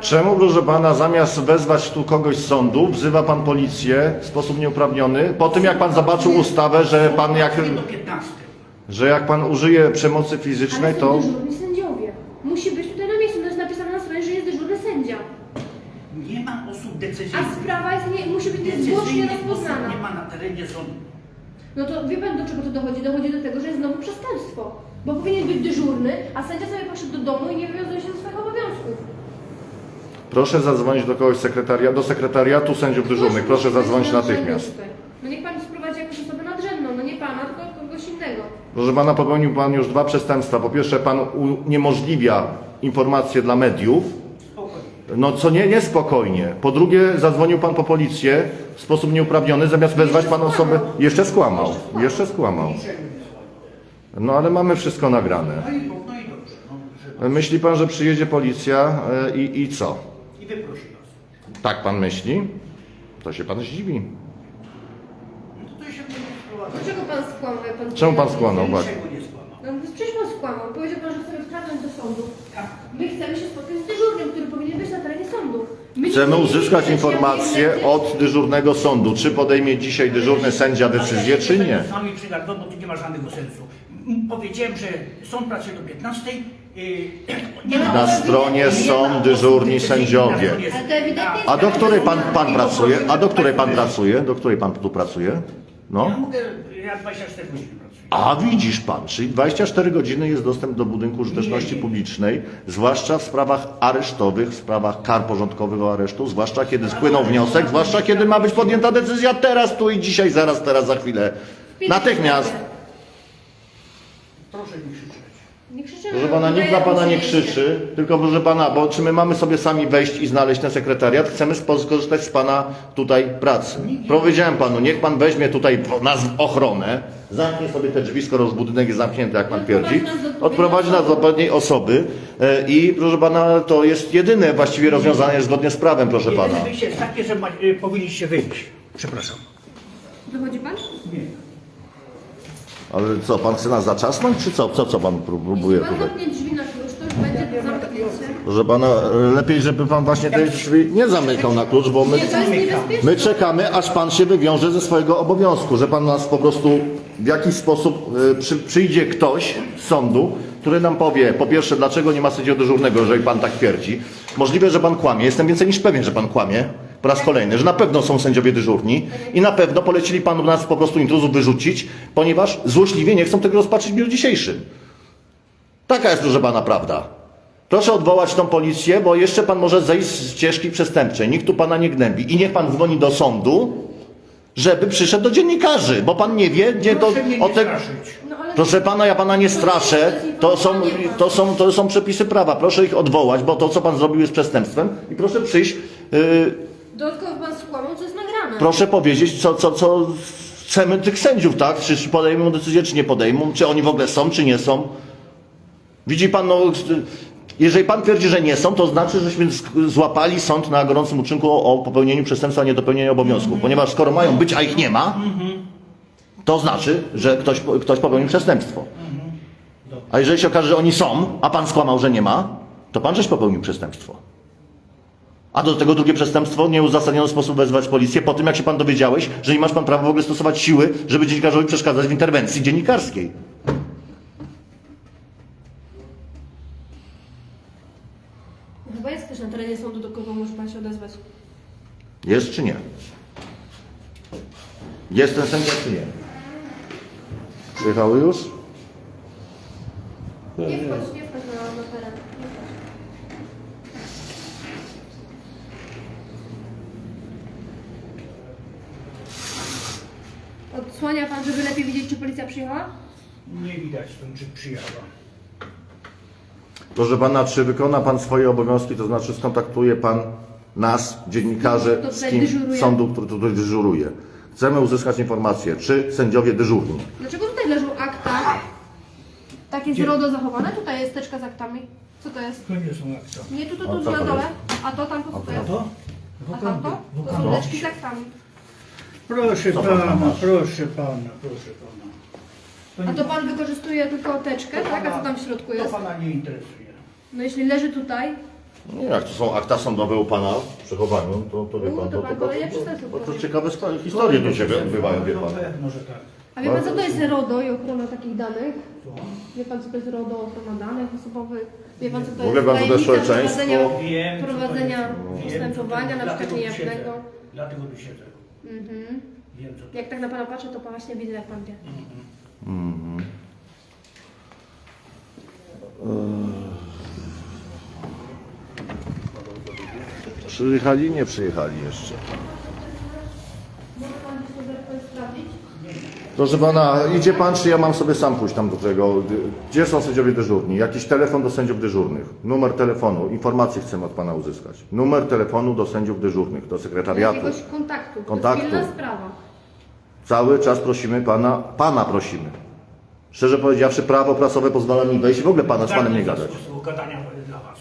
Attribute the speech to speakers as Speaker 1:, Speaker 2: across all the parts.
Speaker 1: Czemu, proszę pana, zamiast wezwać tu kogoś z sądu, wzywa pan policję w sposób nieuprawniony, po tym jak pan zobaczył ustawę, że pan jak,
Speaker 2: Pracuje do 15.
Speaker 1: że jak pan użyje przemocy fizycznej,
Speaker 3: Ale
Speaker 1: to...
Speaker 3: dyżurni sędziowie. Musi być tutaj na miejscu, to jest napisane na stronie, że jest dyżurny sędzia.
Speaker 2: Nie ma osób
Speaker 3: A
Speaker 2: decyzyjnych.
Speaker 3: sprawa jest, nie, musi być niezwłocznie
Speaker 2: Decyzyjnych osób
Speaker 3: rozpoznana.
Speaker 2: nie ma na terenie sądu.
Speaker 3: No to wie pan do czego to dochodzi? Dochodzi do tego, że jest znowu przestępstwo. Bo powinien być dyżurny, a sędzia sobie poszedł do domu i nie wywiązuje się ze swoich obowiązków.
Speaker 1: Proszę zadzwonić do kogoś sekretaria, do sekretariatu sędziów dyżurnych. Proszę zadzwonić natychmiast.
Speaker 3: No niech pan sprowadzi jakąś osobę nadrzędną, no nie pana, tylko kogoś innego.
Speaker 1: Proszę pana, popełnił pan już dwa przestępstwa. Po pierwsze, pan uniemożliwia informacje dla mediów,
Speaker 2: Spokojnie.
Speaker 1: no co nie, niespokojnie. Po drugie, zadzwonił pan po policję w sposób nieuprawniony, zamiast wezwać pan osobę. Jeszcze skłamał. Jeszcze skłamał. No ale mamy wszystko nagrane.
Speaker 2: No i, no dobrze. No, że...
Speaker 1: Myśli pan, że przyjedzie policja e, i, i co?
Speaker 2: Wyprosi nas.
Speaker 1: Tak pan myśli? To się pan zdziwi.
Speaker 2: No to, to się.
Speaker 3: Dlaczego pan skłamał? jak Pan
Speaker 1: Czemu pan skłamał? Właśnie.
Speaker 2: nie skłamał.
Speaker 3: No przecież pan skłamał. Powiedział pan, że chcemy wtargnąć do sądu.
Speaker 2: Tak.
Speaker 3: My chcemy się spotkać z dyżurnym, który powinien być na terenie sądu. My
Speaker 1: Chcemy
Speaker 3: nie
Speaker 1: uzyskać informację od dyżurnego sądu, czy podejmie dzisiaj dyżurny sędzia decyzję, czy nie.
Speaker 2: Sami przygardzą, bo to nie ma żadnego sensu. M, Powiedziałem, że sąd pracuje do 15.
Speaker 1: Na stronie są dyżurni sędziowie. A do której pan, pan pracuje? A do której pan pracuje? Do której pan tu pracuje?
Speaker 2: Ja
Speaker 1: No.
Speaker 2: mogę, ja 24 godziny pracuję.
Speaker 1: A widzisz pan, czyli 24 godziny jest dostęp do budynku użyteczności publicznej, zwłaszcza w sprawach aresztowych, w sprawach kar porządkowych o aresztu, zwłaszcza kiedy spłynął wniosek, zwłaszcza kiedy ma być podjęta decyzja teraz, tu i dzisiaj, zaraz, teraz, za chwilę. Natychmiast.
Speaker 2: Proszę nie krzyczeć.
Speaker 3: Nie krzyczymy.
Speaker 1: Proszę pana, nikt na pana nie krzyczy, tylko proszę pana, bo czy my mamy sobie sami wejść i znaleźć ten sekretariat? Chcemy spo- skorzystać z pana tutaj pracy. Powiedziałem panu, niech pan weźmie tutaj nas w ochronę, zamknie sobie te drzwi, skoro już budynek jest zamknięty, jak pan twierdzi, odprowadzi nas do odpowiedniej osoby e, i proszę pana, to jest jedyne właściwie rozwiązanie zgodnie z prawem, proszę pana.
Speaker 2: Jedyne wyjście jest takie, że ma, y, powinniście wyjść. Przepraszam.
Speaker 3: Wychodzi pan?
Speaker 2: Nie.
Speaker 1: Ale co, pan chce nas zaczasnąć, czy co, co, co pan pró- próbuje
Speaker 3: Jeśli pan
Speaker 1: tutaj?
Speaker 3: zamknie drzwi na klucz, to już będzie zamknięcie.
Speaker 1: Proszę pana, e, lepiej, żeby pan właśnie te drzwi nie zamykał na klucz, bo my...
Speaker 3: Nie, to jest niebezpieczne.
Speaker 1: My czekamy, aż Pan się wywiąże ze swojego obowiązku, że Pan nas po prostu w jakiś sposób y, przy, przyjdzie ktoś z sądu, który nam powie, po pierwsze, dlaczego nie ma sędziego dyżurnego, jeżeli Pan tak twierdzi. Możliwe, że Pan kłamie. Jestem więcej niż pewien, że Pan kłamie. Po raz kolejny, że na pewno są sędziowie dyżurni i na pewno polecili Panu nas po prostu intruzów wyrzucić, ponieważ złośliwie nie chcą tego rozpatrzyć w dniu dzisiejszym. Taka jest, proszę Pana, prawda. Proszę odwołać tą policję, bo jeszcze Pan może zejść z ścieżki przestępczej. Nikt tu Pana nie gnębi. I niech Pan dzwoni do sądu, żeby przyszedł do dziennikarzy, bo Pan nie wie, gdzie to...
Speaker 2: Proszę mnie nie
Speaker 1: o te...
Speaker 2: straszyć.
Speaker 3: No,
Speaker 1: Proszę Pana, ja Pana nie straszę. To są, to, są, to są przepisy prawa. Proszę ich odwołać, bo to, co Pan zrobił, jest przestępstwem. I proszę przyjść, yy,
Speaker 3: Dodatkowo pan skłamał, co jest nagrane.
Speaker 1: proszę powiedzieć, co, co, co chcemy tych sędziów, tak? Czy czy podejmą decyzję, czy nie podejmą, czy oni w ogóle są, czy nie są. Widzi pan, no, jeżeli pan twierdzi, że nie są, to znaczy, żeśmy złapali sąd na gorącym uczynku o, o popełnieniu przestępstwa, niedopełnieniu obowiązków. Ponieważ skoro mają być, a ich nie ma, to znaczy, że ktoś, ktoś popełnił przestępstwo. A jeżeli się okaże, że oni są, a pan skłamał, że nie ma, to pan żeś popełnił przestępstwo. A do tego drugie przestępstwo, nieuzasadniony sposób wezwać policję, po tym jak się pan dowiedziałeś, że nie masz pan prawa w ogóle stosować siły, żeby dziennikarzowi przeszkadzać w interwencji dziennikarskiej.
Speaker 3: Chyba jest ktoś na terenie sądu, do kogo może pan się odezwać.
Speaker 1: Jest czy nie? Jest ten sędzia czy nie? Przyjechały już?
Speaker 3: Nie nie wchodź na, na teren. Nie wchodź. Odsłania pan, żeby lepiej widzieć, czy policja przyjechała?
Speaker 2: Nie widać stąd, czy przyjechała.
Speaker 1: Proszę pana, czy wykona pan swoje obowiązki, to znaczy skontaktuje pan nas, dziennikarzy,
Speaker 3: Kto
Speaker 1: z
Speaker 3: tutaj
Speaker 1: kim
Speaker 3: dyżuruje?
Speaker 1: sądu, który tutaj dyżuruje. Chcemy uzyskać informację, czy sędziowie dyżurni.
Speaker 3: Dlaczego tutaj leżą akta? Takie z
Speaker 2: Gdzie?
Speaker 3: RODO zachowane? Tutaj jest teczka z aktami. Co to jest?
Speaker 2: To nie są akta.
Speaker 3: Nie, tu, tu,
Speaker 1: A
Speaker 3: tu,
Speaker 1: co
Speaker 3: na
Speaker 1: to
Speaker 3: dole. A to tam, to co to jest?
Speaker 2: to?
Speaker 3: A tamto? To są teczki z aktami.
Speaker 2: Proszę
Speaker 1: Co pan
Speaker 2: pana,
Speaker 1: masz?
Speaker 2: proszę pana, proszę pana. To
Speaker 3: A
Speaker 2: nie-
Speaker 3: to pan wykorzystuje tylko teczkę, tak? A co tam w środku
Speaker 2: To
Speaker 3: jest?
Speaker 2: pana nie interesuje.
Speaker 3: No jeśli leży tutaj,
Speaker 1: Nie, jak to są akta sądowe u pana w przechowaniu, to, to wie
Speaker 3: No,
Speaker 1: pan,
Speaker 3: to
Speaker 1: to,
Speaker 3: pan
Speaker 1: to, to,
Speaker 3: kolejne
Speaker 1: to,
Speaker 3: przestępstwo
Speaker 1: to, ciekawe historie tu się odbywają, wie
Speaker 2: No
Speaker 1: pan.
Speaker 2: pewno, że tak.
Speaker 3: A wie pan co to jest RODO i ochrona takich danych? Wie pan co to jest RODO, ochrona danych osobowych? Wie pan co to
Speaker 1: W ogóle
Speaker 3: jest
Speaker 1: pan to
Speaker 3: tajemnica
Speaker 1: społeczeństwo.
Speaker 3: prowadzenia,
Speaker 2: Wiem, co to
Speaker 3: prowadzenia
Speaker 2: jest. Wiem, co to
Speaker 3: postępowania, na przykład
Speaker 2: Dlatego tu
Speaker 3: niejawnego?
Speaker 2: siedzę. Dlatego tu siedzę.
Speaker 3: Mhm.
Speaker 2: Wiem to
Speaker 3: Jak tak na pana patrzę, to właśnie widzę jak pan wie.
Speaker 1: Przyjechali? Nie przyjechali jeszcze.
Speaker 3: Może pan to sprawdzić?
Speaker 1: Proszę pana, idzie pan, czy ja mam sobie sam pójść tam do tego? Gdzie są sędziowie dyżurni? Jakiś telefon do sędziów dyżurnych. Numer telefonu. Informacje chcemy od pana uzyskać. Numer telefonu do sędziów dyżurnych, do sekretariatu.
Speaker 3: Jakiegoś kontaktu.
Speaker 1: Kontaktu.
Speaker 3: To jest pilna sprawa.
Speaker 1: Cały czas prosimy pana, pana prosimy. Szczerze powiedziawszy, prawo prasowe pozwala mi wejść i w ogóle pana z panem nie gadać.
Speaker 2: sposób gadania dla was.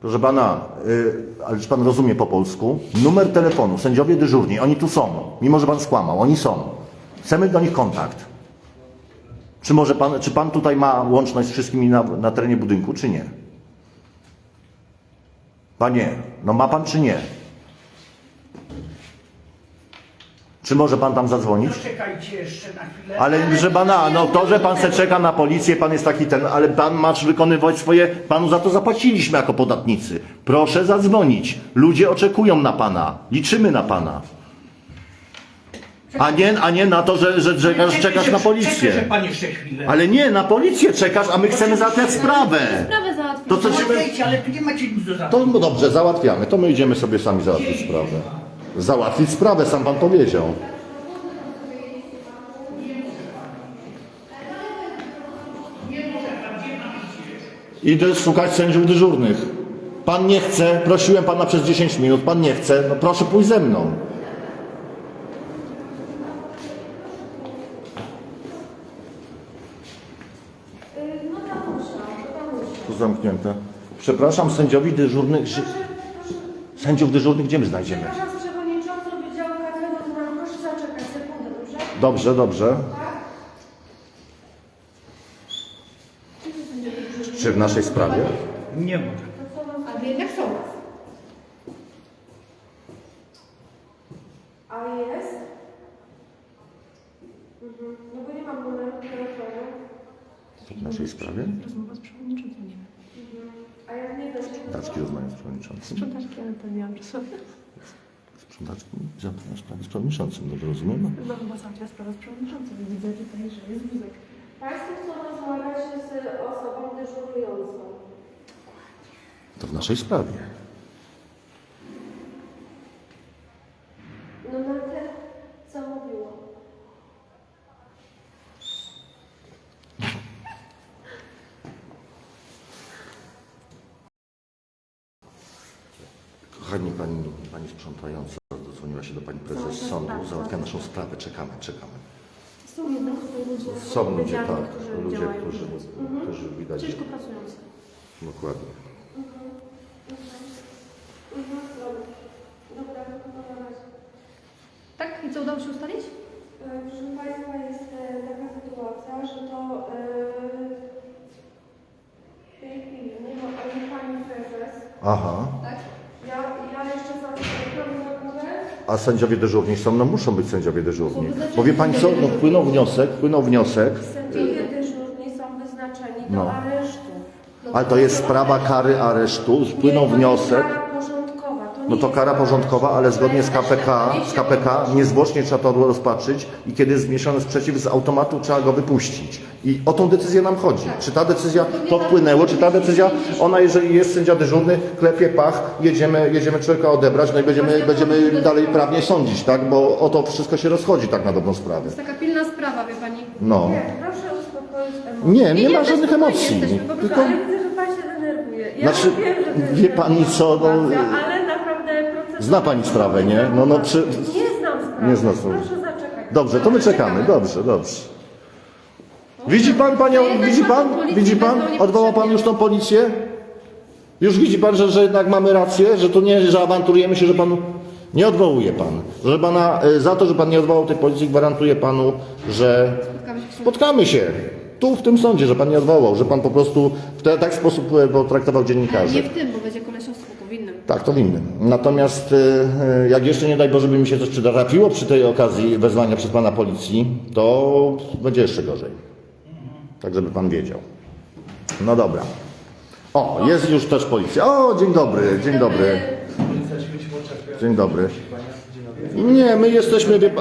Speaker 1: Proszę pana, y, ale czy pan rozumie po polsku? Numer telefonu, sędziowie dyżurni, oni tu są. Mimo, że pan skłamał, oni są. Chcemy do nich kontakt. Czy może pan, czy pan tutaj ma łączność z wszystkimi na, na terenie budynku, czy nie? Panie, no ma pan czy nie? Czy może pan tam zadzwonić?
Speaker 2: Czekajcie jeszcze na chwilę.
Speaker 1: Ale że pana, no to, że pan se czeka na policję, pan jest taki ten, ale pan ma wykonywać swoje, panu za to zapłaciliśmy jako podatnicy. Proszę zadzwonić. Ludzie oczekują na pana. Liczymy na pana. A nie, a nie na to, że, że czekasz, czekasz na
Speaker 2: Czekaj, że
Speaker 1: policję.
Speaker 2: pan jeszcze chwilę.
Speaker 1: Ale nie, na policję czekasz, a my chcemy załatwiać sprawę.
Speaker 3: Sprawę załatwić.
Speaker 1: To co ci
Speaker 2: ale tu nie macie nic do
Speaker 1: To no dobrze, załatwiamy. To my idziemy sobie sami załatwić sprawę. Załatwić sprawę, sam pan powiedział. Idę szukać sędziów dyżurnych. Pan nie chce, prosiłem pana przez 10 minut, pan nie chce, no proszę pójść ze mną.
Speaker 3: No tam muszę, to tam muszę.
Speaker 1: Tu zamknięte. Przepraszam, sędziowi dyżurnych. ży- Sędziów dyżurnych gdzie my znajdziemy?
Speaker 3: Przepraszam, przewodniczący Wydziału Karnego, to nam proszę zaczekać sekundę, dobrze?
Speaker 1: Dobrze, dobrze. Czy w naszej sprawie?
Speaker 2: Nie może.
Speaker 3: Ale jednak są. A jest? Mhm. No bo nie mam numeru.
Speaker 1: W naszej sprawie?
Speaker 4: Rozmowa z przewodniczącym, nie wiem.
Speaker 1: Dacki rozmawiam z przewodniczącym.
Speaker 4: Sprzątaczki, ale to nie mam czasu.
Speaker 1: Sprzątaczki zamknę sprawę z przewodniczącym, dobrze rozumiem?
Speaker 4: No chyba załatwia sprawę z przewodniczącym. Widzę tutaj, że jest wózek.
Speaker 3: Państwo chcą rozmawiać z osobą dyżurującą.
Speaker 1: To w naszej sprawie.
Speaker 3: No na te, co mówiło.
Speaker 1: Kochani pani, pani sprzątająca dodzwoniła się do pani prezes sądu, załatwia naszą sprawę, czekamy, czekamy.
Speaker 3: Są jednak ludzie,
Speaker 1: Są ludzie,
Speaker 3: odpowiedzialni,
Speaker 1: tak,
Speaker 3: którzy
Speaker 1: ludzie,
Speaker 3: działają.
Speaker 1: którzy,
Speaker 3: Mhm.
Speaker 1: którzy widać,
Speaker 3: Ciężko pracujący.
Speaker 1: dokładnie.
Speaker 3: Dobra. Dobra, to na razie. Tak? I co udało się ustalić?
Speaker 5: E, Proszę Państwa, jest e, taka sytuacja, że to e, w tej chwili nie ma ani Pani Prezes.
Speaker 1: Aha.
Speaker 3: Tak.
Speaker 5: Ja, ja jeszcze zadzwoniłam na górę.
Speaker 1: A sędziowie dyżurni są? No muszą być sędziowie dyżurni. Bo wie pani co, no wpłynął wniosek, wpłynął wniosek,
Speaker 5: Sędziowie dyżurni są wyznaczeni do
Speaker 1: No.
Speaker 5: aresztu.
Speaker 1: ale to jest sprawa kary aresztu, wpłynął wniosek. No to kara porządkowa, ale zgodnie z KPK, z KPK niezwłocznie trzeba to rozpatrzyć i kiedy jest zgłoszony sprzeciw z automatu trzeba go wypuścić. I o tą decyzję nam chodzi. Czy ta decyzja to wpłynęło, czy ta decyzja, ona jeżeli jest sędzia dyżurny, klepie pach, jedziemy, jedziemy człowieka odebrać, no i będziemy, będziemy dalej prawnie sądzić, tak? Bo o to wszystko się rozchodzi tak na dobrą
Speaker 3: To
Speaker 1: sprawę.
Speaker 3: jest taka pilna sprawa, wie pani.
Speaker 1: No.
Speaker 5: Nie, proszę uspokoić emocje.
Speaker 1: Nie, nie ma żadnych emocji.
Speaker 3: jesteśmy, po prostu,
Speaker 1: Tylko
Speaker 5: Ale widzę, że Pan się denerwuje. Ja
Speaker 1: Znaczy,
Speaker 5: wiem, że to jest
Speaker 1: wie pani co, no-
Speaker 5: ale.
Speaker 1: Zna pani sprawę, nie? No, no, przy...
Speaker 5: Nie znam sprawy.
Speaker 1: Nie zna sprawy.
Speaker 5: Proszę zaczekać.
Speaker 1: Dobrze, to my czekamy, dobrze, dobrze. Widzi pan panią, widzi pan? Widzi pan? Odwołał pan już tą policję? Już widzi pan, że, że jednak mamy rację, że to nie, że awanturujemy się, że pan nie odwołuje pan. Że pana, e, za to, że pan nie odwołał tej policji, gwarantuję panu, że
Speaker 3: Spotkamy się
Speaker 1: tu w tym sądzie, że pan nie odwołał, że pan po prostu w te, tak sposób e, potraktował
Speaker 3: Nie
Speaker 1: dziennikarzy.
Speaker 3: w tym, bo będzie
Speaker 1: Tak, to winny. Natomiast e, e, jak jeszcze nie daj Boże by mi się coś przytrafiło przy tej okazji wezwania przez pana policji, to będzie jeszcze gorzej. Tak, żeby pan wiedział. No dobra. O, jest już też policja. O, dzień dobry, dzień dobry. Dzień dobry. Nie, my jesteśmy, wie, e,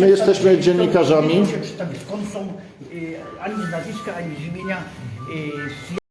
Speaker 1: my jesteśmy dziennikarzami.
Speaker 2: Y, ani nazwiska, ani imienia. y,